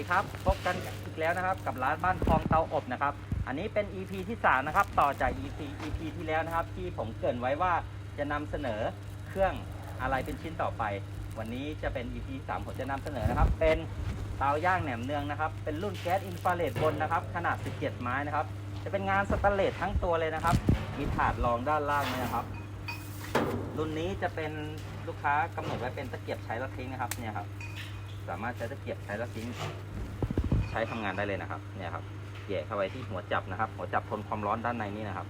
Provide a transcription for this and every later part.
ดีครับพบกันอีกแล้วนะครับกับร้านบ้านคลองเตาอบนะครับ อันนี้เป็น EP ที่3นะครับต่อจาก EP EP ที่แล้วนะครับ ที่ผมเกรินไว้ว่าจะนำเสนอเครื่องอะไรเป็นชิ้นต่อไป วันนี้จะเป็น EP ที่3ผมจะนำเสนอนะครับ เป็นเตาย่างแหนมเนืองนะครับ เป็นรุ่นแก๊สอินฟราเรดบนนะครับ ขนาด 17 ไม้นะครับ จะเป็นงานสแตนเลสทั้งตัวเลยนะครับ มีถาดรองด้านล่างเนี่ยนะครับ รุ่นนี้จะเป็นลูกค้ากำหนดไว้เป็นตะเกียบใช้แล้วทิ้งนะครับเนี่ยครับ สามารถใช้ตะเกียบใช้แล้วทิ้งใช้ทำงานได้เลยนะครับเนี่ยครับแย่เข้าไปที่หัวจับนะครับ หัวจับทนความร้อนด้านในนี่นะครับ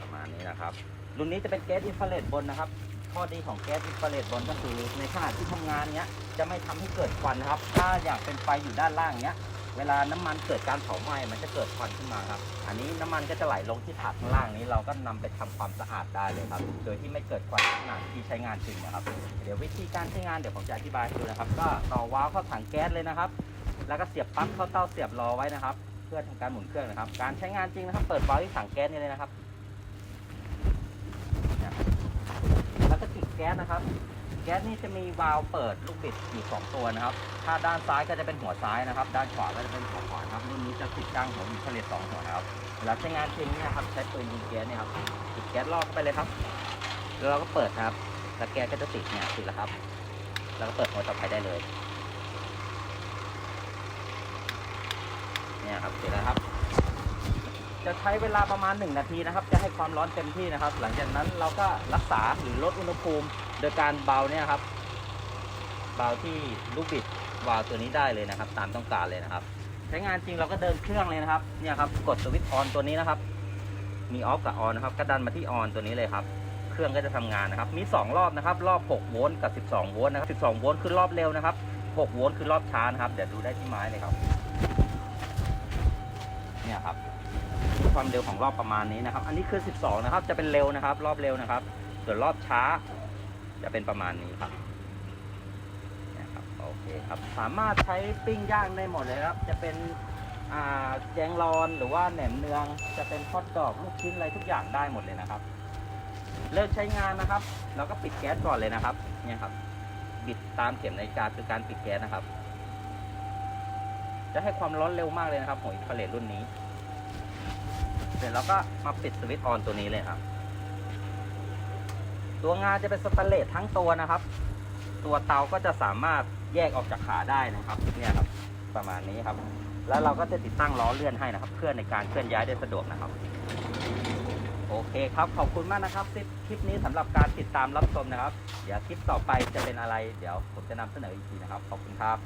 ประมาณนี้นะครับ รุ่นนี้จะเป็นแก๊สอินฟราเรดบนนะครับข้อดีของแก๊สอินฟราเรดบนก็คือในขณะที่ทำงานเนี้ยจะไม่ทำให้เกิดควันนะครับ ถ้าอยากเป็นไฟอยู่ด้านล่างเนี้ย เวลาน้ำมันเกิดการเผาไหม้มันจะเกิดควันขึ้นมาครับ อันนี้น้ำมันก็จะไหลลงที่ถาดข้างล่างนี้เราก็นำไปทำความสะอาดได้เลยครับ โดยที่ไม่เกิดควันขณะที่ใช้งานจริงนะครับ เดี๋ยววิธีการใช้งานเดี๋ยวผมจะอธิบายให้ดูนะครับ ก็ต่อวาล์วเข้าถังแก๊สเลยนะครับ แล้วก็เสียบปลั๊กเข้าเต้าเสียบรอไว้นะครับ เพื่อทำการหมุนเครื่องนะครับ การใช้งานจริงนะครับ เปิดวาล์วที่ถังแก๊สนี่เลยนะครับ แล้วก็ติดแก๊สนะครับ แก๊สนี่จะมีวาล์วเปิดลูกบิดอยู่สองตัวนะครับ ถ้าด้านซ้ายก็จะเป็นหัวซ้ายนะครับ ด้านขวาก็จะเป็นหัวขวาครับ รุ่นนี้จะติดตั้งหัวมีเฉลี่ยสองหัวนะครับเวลาใช้งานจริงเนี่ยครับ ใช้ปืนยิงแก๊สเนี่ยครับติดแก๊สลอกเข้าไปเลยครับ แล้วเราก็เปิดครับ แล้วแก๊สก็จะติดเนี่ยติดแล้วครับ แล้วก็เปิดหัวต่อไปได้เลย เนี่ยครับเสร็จแล้วครับ จะใช้เวลาประมาณ 1 นาทีนะครับ จะให้ความร้อนเต็มที่นะครับ หลังจากนั้นเราก็รักษาหรือลดอุณหภูมิ โดยการเบาเนี่ยครับ เบาที่ลูกบิดวาล์วตัวนี้ได้เลยนะครับ ตามต้องการเลยนะครับ ใช้งานจริงเราก็เดินเครื่องเลยนะครับ เนี่ยครับ กดสวิตช์ออนตัวนี้นะครับ มีออฟกับออนนะครับ ก็ดันมาที่ออนตัวนี้เลยครับ เครื่องก็จะทำงานนะครับ มี 2 รอบนะครับ รอบ 6 โวลต์กับ 12 โวลต์นะครับ 12 โวลต์คือรอบเร็วนะครับ 6 โวลต์คือรอบช้านะครับ เดี๋ยวดูได้ที่ไม้เลยครับ เนี่ยครับ ความเร็วของรอบประมาณนี้นะครับ อันนี้คือ 12 นะครับ จะเป็นเร็วนะครับ รอบเร็วนะครับ ส่วนรอบช้า จะเป็นประมาณนี้ครับนี่ครับ โอเคครับ สามารถใช้ปิ้งย่างได้หมดเลยครับ จะเป็นแจงรอนหรือว่าแหนมเนือง จะเป็นทอดกรอบลูกชิ้นอะไรทุกอย่างได้หมดเลยนะครับ เลิกใช้งานนะครับเราก็ปิดแก๊สก่อนเลยนะครับ เนี่ยครับ บิดตามเข็มนาฬิกาคือการปิดแก๊สนะครับ จะให้ความร้อนเร็วมากเลยนะครับของอินฟราเรดรุ่นนี้ เสร็จแล้วก็มาปิดสวิตช์ออนตัวนี้เลยครับ ตัวงานจะเป็นสแตนเลสทั้งตัวนะครับ ตัวเตาก็จะสามารถแยกออกจากขาได้นะครับเนี่ยครับ ประมาณนี้ครับ แล้วเราก็จะติดตั้งล้อเลื่อนให้นะครับ เพื่อในการเคลื่อนย้ายได้สะดวกนะครับโอเคครับ ขอบคุณมากนะครับคลิปคลิปนี้สำหรับการติดตามรับชมนะครับ เดี๋ยวคลิปต่อไปจะเป็นอะไร เดี๋ยวผมจะนำเสนออีกทีนะครับ ขอบคุณครับ